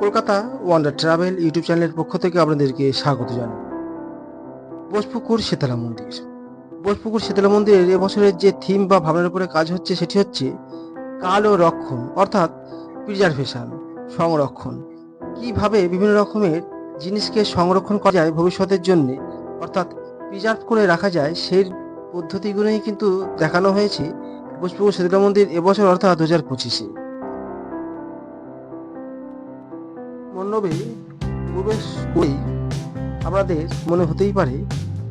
Kolkata wonder travel YouTube চ্যানেলের পক্ষ থেকে আপনাদেরকে স্বাগত জানাই। বোসপুকুর শীতলা মন্দির। বোসপুকুর শীতলা মন্দিরের এবছরের যে থিম বা ভাবনার উপরে কাজ হচ্ছে সেটি হচ্ছে কাল ও রক্ষণ, অর্থাৎ প্রিজার্ভেশন সংরক্ষণ। কীভাবে বিভিন্ন রকমের জিনিসকে সংরক্ষণ করা যায় ভবিষ্যতের জন্য, অর্থাৎ প্রিজার্ভ করে রাখা যায়, সেই পদ্ধতিগুলোই কিন্তু দেখানো হয়েছে বোসপুকুর শীতলা মন্দির এবছর, অর্থাৎ দু হাজার পঁচিশে। মণ্ডপে প্রবেশ করেই আপনাদের মনে হতেই পারে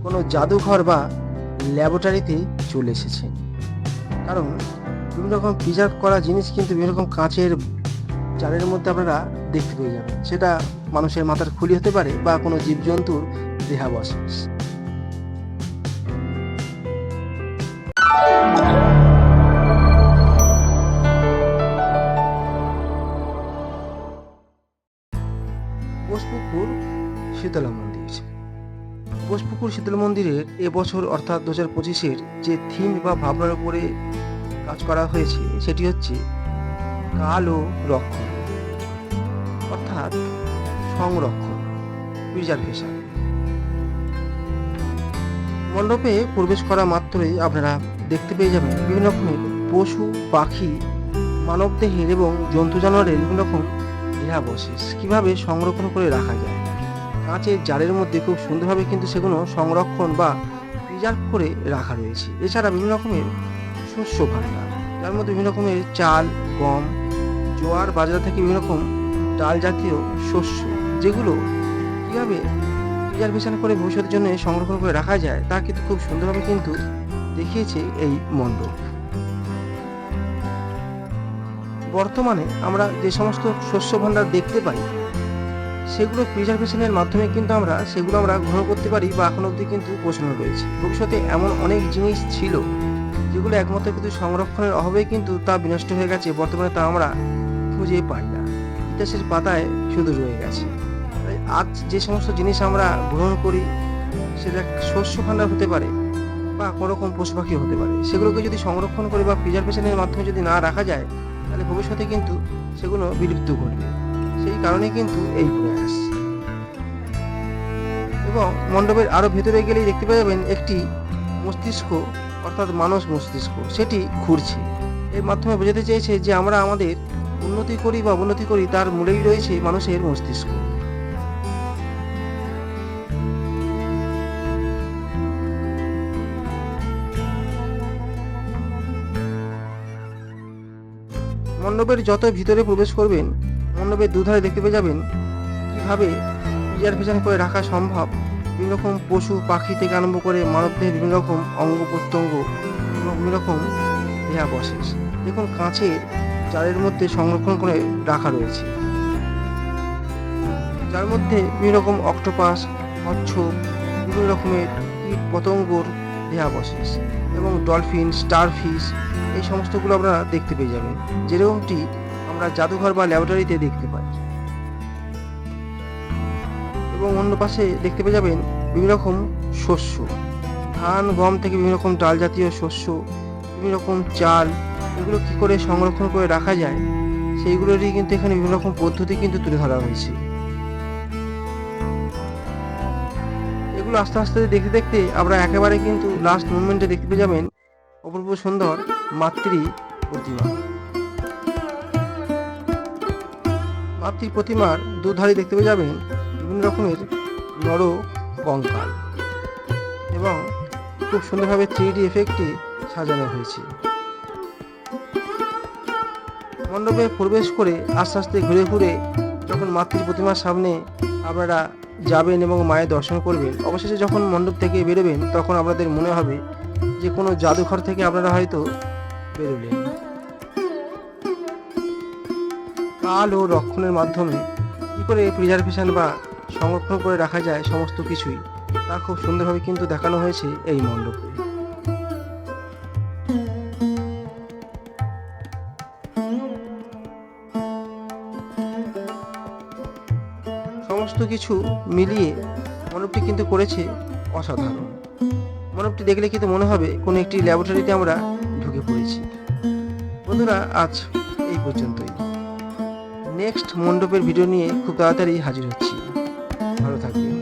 কোনো জাদুঘর বা ল্যাবরেটরিতে চলে এসেছেন কারণ বিভিন্ন রকম প্রিজার্ভ করা জিনিস কিন্তু বিভিন্ন রকম কাঁচের জালের মধ্যে আপনারা দেখতে পেয়ে যাবেন। সেটা মানুষের মাথার খুলি হতে পারে বা কোনো জীবজন্তুর দেহাবশেষ। শীতলা মন্দির। পোষপুকুর শীতলা মন্দিরের এবছর অর্থাৎ দু হাজার পঁচিশের যে থিম বা ভাবনার উপরে কাজ করা হয়েছে, সেটি হচ্ছে কাল ও রক্ষণ, অর্থাৎ সংরক্ষণ প্রিজার্ভেশন মণ্ডপে প্রবেশ করা মাত্রই আপনারা দেখতে পেয়ে যাবেন বিভিন্ন রকমের পশু, পাখি, মানবদেহের এবং জন্তু জানোয়ারের বিভিন্ন রকম দেহাবশেষ। কীভাবে সংরক্ষণ করে রাখা যায়? কাঁচের জারের মধ্যে খুব সুন্দরভাবে কিন্তু সেগুলো সংরক্ষণ বা প্রিজার্ভ করে রাখা রয়েছে। এছাড়া বিভিন্ন রকমের শস্য ভাণ্ডার, যার মধ্যে বিভিন্ন রকমের চাল, গম, জোয়ার, বাজার থেকে বিভিন্ন রকম ডাল জাতীয় শস্য, যেগুলো কীভাবে প্রিজার্ভেশন করে ভবিষ্যতের জন্য সংরক্ষণ করে রাখা যায়, তা কিন্তু খুব সুন্দরভাবে কিন্তু দেখিয়েছে এই মণ্ডপ। বর্তমানে আমরা যে সমস্ত শস্য ভাণ্ডার দেখতে পাই সেগুলো প্রিজার্ভেশনের মাধ্যমে কিন্তু আমরা, সেগুলো আমরা গ্রহণ করতে পারি বা এখন অবধি কিন্তু পৌঁছানো রয়েছে। ভবিষ্যতে এমন অনেক জিনিস ছিল যেগুলো একমাত্র কিন্তু সংরক্ষণের অভাবেই কিন্তু তা বিনষ্ট হয়ে গেছে, বর্তমানে তা আমরা খুঁজে পাই না। ইতিহাসের পাতায় শুধু রয়ে গেছে। আজ যে সমস্ত জিনিস আমরা গ্রহণ করি, সেটা শস্য ভাণ্ডার হতে পারে বা কোনো রকম পশু পাখি হতে পারে, সেগুলোকে যদি সংরক্ষণ করে বা প্রিজার্ভেশনের মাধ্যমে যদি না রাখা যায়, তাহলে ভবিষ্যতে কিন্তু সেগুলো বিলুপ্ত ঘটবে। কারণে কিন্তু এই প্রয়াস। এবং মণ্ডপের আরও ভেতরে গেলেই দেখতে পাওয়া যাবেন একটি মস্তিষ্ক, অর্থাৎ মানস মস্তিষ্ক, সেটি ঘুরছে। এর মাধ্যমে বোঝাতে চেয়েছে যে আমরা আমাদের উন্নতি করি বা অবনতি করি, তার মূলেই রয়েছে মানুষের মস্তিষ্ক। মণ্ডপের যত ভিতরে প্রবেশ করবেন মণ্ডপের দুধারে দেখতে পেয়ে যাবেন কীভাবে রিজার্ভেশন করে রাখা সম্ভব। বিভিন্ন রকম পশু, পাখি থেকে আরম্ভ করে মানবদের বিভিন্ন রকম অঙ্গ প্রত্যঙ্গ এবং বিভিন্ন রকম দেহাবশেষ দেখুন কাঁচের জালের মধ্যে সংরক্ষণ করে রাখা রয়েছে। যার মধ্যে বিভিন্ন রকম অক্টোপাস কচ্ছপ বিভিন্ন রকমের কীট পতঙ্গর দেহাবশেষ এবং ডলফিন স্টার স্টারফিশ এই সমস্তগুলো আপনারা দেখতে পেয়ে যাবেন। যেরকমটি আমরা জাদুঘর বা ল্যাবরেটরিতে দেখতে পাই। এবং অন্য পাশে দেখতে পেয়ে যাবেন বিভিন্ন রকম শস্য। ধান, গম থেকে বিভিন্ন রকম ডাল জাতীয় শস্য, বিভিন্ন রকম চাল, এগুলো কি করে সংরক্ষণ করে রাখা যায়, সেইগুলোরই কিন্তু এখানে বিভিন্ন রকম পদ্ধতি কিন্তু তুলে ধরা হয়েছে। এগুলো আস্তে আস্তে দেখতে দেখতে আমরা একেবারে কিন্তু লাস্ট মুভমেন্টে দেখতে পেয়ে যাবেন অপূর্ব সুন্দর মাতৃ প্রতিমা। মাতৃ প্রতিমার দুধারে দেখতে পেয়ে যাবেন বিভিন্ন রকমের নর কঙ্কাল এবং খুব সুন্দরভাবে থ্রি এফেক্টে সাজানো হয়েছে। মণ্ডপে প্রবেশ করে আস্তে আস্তে ঘুরে ঘুরে যখন মাতৃ প্রতিমার সামনে আপনারা যাবেন এবং মায়ের দর্শন করবেন, অবশেষে যখন মণ্ডপ থেকে বেরোবেন তখন আপনাদের মনে হবে যে কোনো জাদুঘর থেকে আপনারা হয়তো বেরোলেন। কাল ও রক্ষণের মাধ্যমে কী করে প্রিজার্ভেশন বা সংরক্ষণ করে রাখা যায় সমস্ত কিছুই, তা খুব সুন্দরভাবে কিন্তু দেখানো হয়েছে এই মণ্ডপে। সমস্ত কিছু মিলিয়ে মণ্ডপটি কিন্তু করেছে অসাধারণ। মণ্ডপটি দেখলে কিন্তু মনে হবে কোনো একটি ল্যাবরেটরিতে আমরা ঢুকে পড়েছি। বন্ধুরা, আজ এই পর্যন্তই। নেক্সট মণ্ডপের ভিডিও নিয়ে খুব তাড়াতাড়ি হাজির হচ্ছি। ভালো থাকবেন।